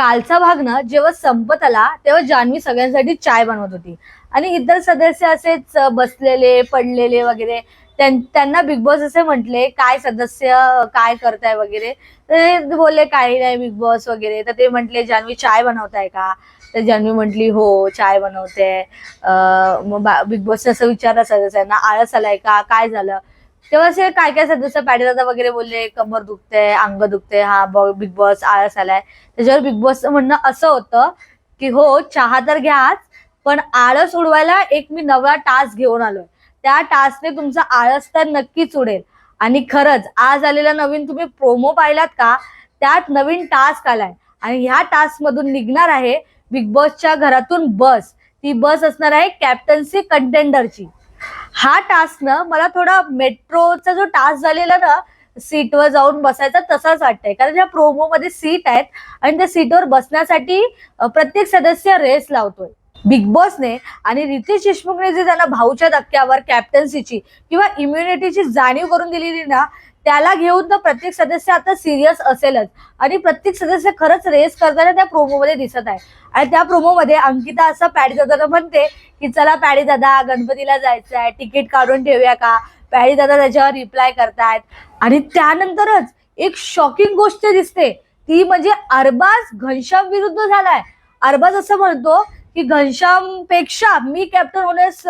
कालचा भाग ना जेव्हा संपत आला तेव्हा जान्हवी सगळ्यांसाठी चाय बनवत होती. आणि इतर सदस्य असेच बसलेले पडलेले वगैरे त्यांना बिग बॉस असे म्हटले काय सदस्य काय करताय वगैरे? तर ते बोलले काही नाही बिग बॉस वगैरे. तर ते म्हटले जान्हवी चाय बनवताय का? तर जान्हवी म्हटली हो चाय बनवते. मग बिग बॉसने असं विचारलं सदस्यांना आळस आलाय का? काय झालं? तेव्हा असे काय काय सदस्य दादा वगैरे बोलले कमर दुखते अंग दुखते हा बिग बॉस आळस आलाय. त्याच्यावर बिग बॉसचं म्हणणं असं होतं की हो चहा तर घ्याच पण आळस उडवायला एक मी नवा टास्क घेऊन आलोय. त्या टास्कने तुमचा आळस तर नक्कीच उडेल. आणि खरंच आज आलेला नवीन तुम्ही प्रोमो पाहिलात का? त्यात नवीन टास्क आलाय. आणि ह्या टास्क मधून निघणार आहे बिग बॉसच्या घरातून बस. ती बस असणार आहे कॅप्टन्सी कंटेंडरची हा टास्क ना मला थोडा मेट्रोचा जो टास्क झालेला ना सीटवर जाऊन बसायचा तसाच वाटतंय. कारण या प्रोमो मध्ये सीट आहेत आणि त्या सीटवर बसण्यासाठी प्रत्येक सदस्य रेस लावतोय. बिग बॉसने आणि रितेश देशमुखने जे त्यांना भाऊच्या धक्क्यावर कॅप्टन्सीची किंवा इम्युनिटीची जाणीव करून दिलेली ना त्याला घेऊन तर प्रत्येक सदस्य आता सिरियस असेलच. आणि प्रत्येक सदस्य खरंच रेस करताना त्या प्रोमो मध्ये दिसत आहे. आणि त्या प्रोमो मध्ये अंकिता असं पॅडी दादाला म्हणते की चला पॅडी दादा गणपतीला जायचं आहे. तिकीट काढून ठेवूया का? पॅडी दादा त्याच्यावर रिप्लाय करतायत. आणि त्यानंतरच एक शॉकिंग गोष्ट दिसते. ती म्हणजे अरबाज घनश्याम विरुद्ध झालाय. अरबाज असं म्हणतो की घनश्यामपेक्षा मी कॅप्टन होण्यास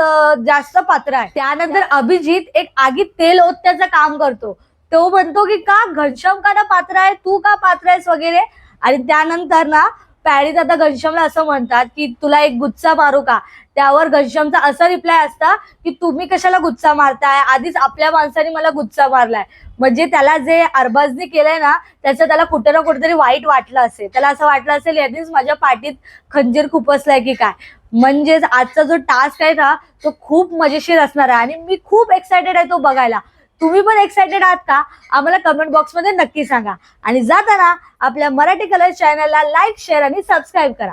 जास्त पात्र आहे. त्यानंतर अभिजित एक आगीत तेल ओतण्याचं काम करतो. तो म्हणतो की का घनश्याम का ना पात्र आहे? तू का पात्र आहेस वगैरे? आणि त्यानंतर ना पॅडी आता घनश्यामला असं म्हणतात की तुला एक गुच्छा मारू का? त्यावर घनश्यामचा असा रिप्लाय असता की तुम्ही कशाला गुच्छा मारताय? आधीच आपल्या माणसाने मला गुच्छा मारलाय. म्हणजे त्याला जे अरबाजने केलंय ना त्याचं त्याला कुठं ना कुठेतरी वाईट वाटलं असेल. त्याला असं वाटलं असेल यांनीच माझ्या पाठीत खंजीर खुपसलाय की काय? म्हणजेच आजचा जो टास्क आहे ना तो खूप मजेशीर असणार आहे. आणि मी खूप एक्सायटेड आहे तो बघायला. तुम्ही पण एक्सायटेड आहात का? आम्हाला कमेंट बॉक्समध्ये नक्की सांगा. आणि जाताना आपल्या मराठी कलर चॅनलला लाईक शेअर आणि सबस्क्राईब करा.